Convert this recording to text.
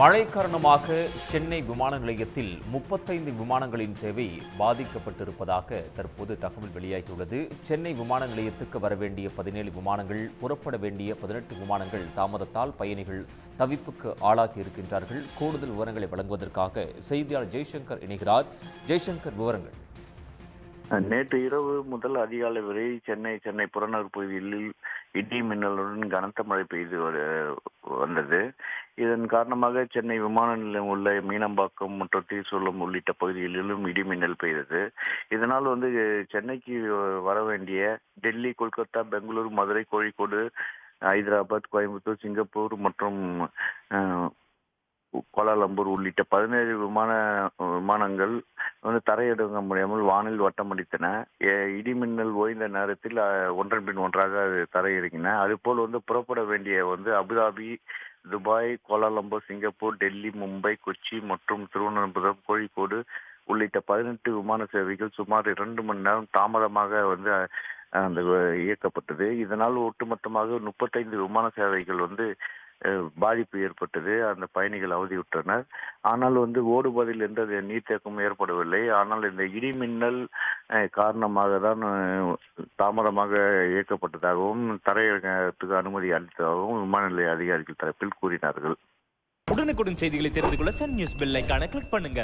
மழை காரணமாக சென்னை விமான நிலையத்தில் முப்பத்தைந்து விமானங்களின் சேவை பாதிக்கப்பட்டிருப்பதாக தற்போது தகவல் வெளியாகியுள்ளது. சென்னை விமான நிலையத்துக்கு வர வேண்டிய பதினேழு விமானங்கள் புறப்பட வேண்டிய பதினெட்டு விமானங்கள் தாமதத்தால் பயணிகள் தவிப்புக்கு ஆளாகி இருக்கின்றார்கள். கூடுதல் விவரங்களை வழங்குவதற்காக செய்தியாளர் ஜெய்சங்கர் இணைகிறார். ஜெய்சங்கர் விவரங்கள். நேற்று இரவு முதல் அதிகாலை வரை சென்னை சென்னை புறநகர் பகுதிகளில் இடி மின்னலுடன் கனத்த மழை பெய்து வந்தது. இதன் காரணமாக சென்னை விமான நிலையம் உள்ள மீனம்பாக்கம் மற்றும் தீசூலம் உள்ளிட்ட பகுதிகளிலும் இடி மின்னல் பெய்தது. இதனால் வந்து சென்னைக்கு வர வேண்டிய டெல்லி கொல்கத்தா பெங்களூர் மதுரை கோழிக்கோடு ஹைதராபாத் கோயம்புத்தூர் சிங்கப்பூர் மற்றும் கோலாலம்பூர் உள்ளிட்ட பதினேழு விமான விமானங்கள் வந்து தரையிடங்க முடியாமல் வானில் வட்டமடித்தன இடிமின்னல் ஓய்ந்த நேரத்தில் ஒன்றன் பின் ஒன்றாக அது தரையிறங்கின. அதுபோல் வந்து புறப்பட வேண்டிய வந்து Abu Dhabi Dubai Kuala Lumpur Singapore Delhi Mumbai Kochi மற்றும் திருவனந்தபுரம் கோழிக்கோடு உள்ளிட்ட பதினெட்டு விமான சேவைகள் சுமார் இரண்டு மணி நேரம் தாமதமாக வந்து அந்த இயக்கப்பட்டது. இதனால் ஒட்டுமொத்தமாக முப்பத்தைந்து விமான சேவைகள் வந்து பாதிப்பு ஏற்பட்டது அந்த பயணிகள் அவதியுற்றனர். ஆனால் வந்து ஓடுவதில் எந்த நீர்த்தேக்கமும் ஏற்படவில்லை. ஆனால் இந்த இடி மின்னல் காரணமாக தான் தாமதமாக இயக்கப்பட்டதாகவும் தரையிறக்கத்துக்கு அனுமதி அளித்ததாகவும் விமான நிலைய அதிகாரிகள் தரப்பில் கூறினார்கள். உடனுக்குடன் செய்திகளை தெரிந்து கொள்ள சன் நியூஸ் பெல் ஐகானை கிளிக் பண்ணுங்க.